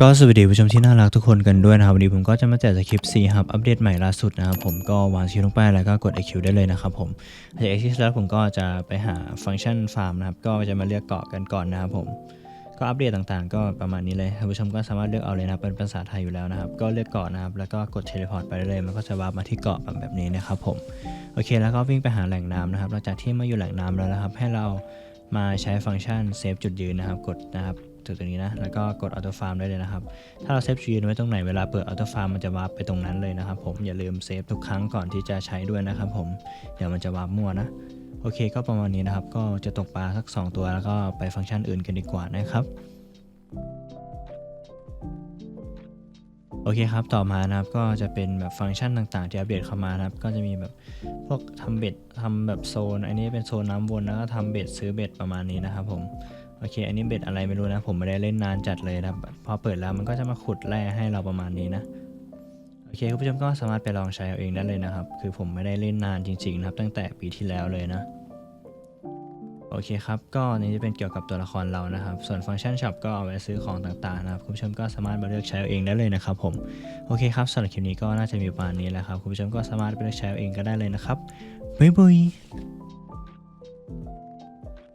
ก็สวัสดีผู้ชมที่น่ารักทุกคนกันด้วยนะครับวันนี้ผมก็จะมาแจกสคริปต์ C ครับอัปเดตใหม่ล่าสุดนะครับผมก็วางชื่อลงไปแล้วก็กด IQ ได้เลยนะครับผมจาก IQ แล้วผมก็จะไปหาฟังก์ชันฟาร์มนะครับก็จะมาเลือกเกาะกันก่อนนะครับผมก็อัปเดตต่างๆ ก็ประมาณนี้เลยท่านผู้ชมก็สามารถเลือกเอาเลยนะครับเป็นภาษาไทยอยู่แล้วนะครับก็เลือกเกาะนะครับแล้วก็กดเทเลพอร์ตไปได้เลยมันก็จะวาร์ปมาที่เกาะแบบนี้นะครับผมโอเคแล้วก็วิ่งไปหาแหล่งน้ำนะครับหลังจากที่มาอยู่แหล่งน้ำแล้วนะครับให้เรามาใช้ฟังก์ชันเซฟจุดยืนนะครับกดนะครับ จุดตรงนี้นะ แล้วก็กดออโต้ฟาร์มได้เลยนะครับ ถ้าเราเซฟชีนไว้ตรงไหนเวลาเปิดออโต้ฟาร์มมันจะวาร์ปไปตรงนั้นเลยนะครับผม อย่าลืมเซฟทุกครั้งก่อนที่จะใช้ด้วยนะครับผม เดี๋ยวมันจะวาร์ปมั่วนะ โอเค ก็ประมาณนี้นะครับ ก็จะตกปลาสัก 2 ตัวแล้วก็ไปฟังก์ชันอื่นกันดีกว่านะครับ โอเคครับ ต่อมานะครับ ก็จะเป็นแบบฟังก์ชันต่างๆ ที่อัปเดตเข้ามานะครับ ก็จะมีแบบพวกทำเบ็ดทำแบบโซน อันนี้เป็นโซนน้ำวนแล้วก็ทำเบ็ดซื้อเบ็ดประมาณนี้นะครับผม โอเค อันนี้เบ็ดอะไรไม่รู้นะ ผมไม่ได้เล่นนานจัดเลยนะครับ พอเปิดแล้วมันก็จะมาขุดแร่ให้เราประมาณนี้นะ โอเคคุณผู้ชมก็สามารถไปลองใช้เอาเองได้เลยนะครับ คือผมไม่ได้เล่นนานจริงๆนะครับ ตั้งแต่ปีที่แล้วเลยนะ โอเคครับ ก็นี่จะเป็นเกี่ยวกับตัวละครเรานะครับ ส่วนฟังก์ชันช็อปก็เอาไว้ซื้อของต่างๆนะครับ คุณผู้ชมก็สามารถมาเลือกใช้เอาเองได้เลยนะครับผม โอเคครับสำหรับคลิปนี้ก็น่าจะมีประมาณนี้แหละครับ คุณผู้ชมก็สามารถไปเลือกใช้เอาเองก็ได้เลยนะครับบ๊ายบาย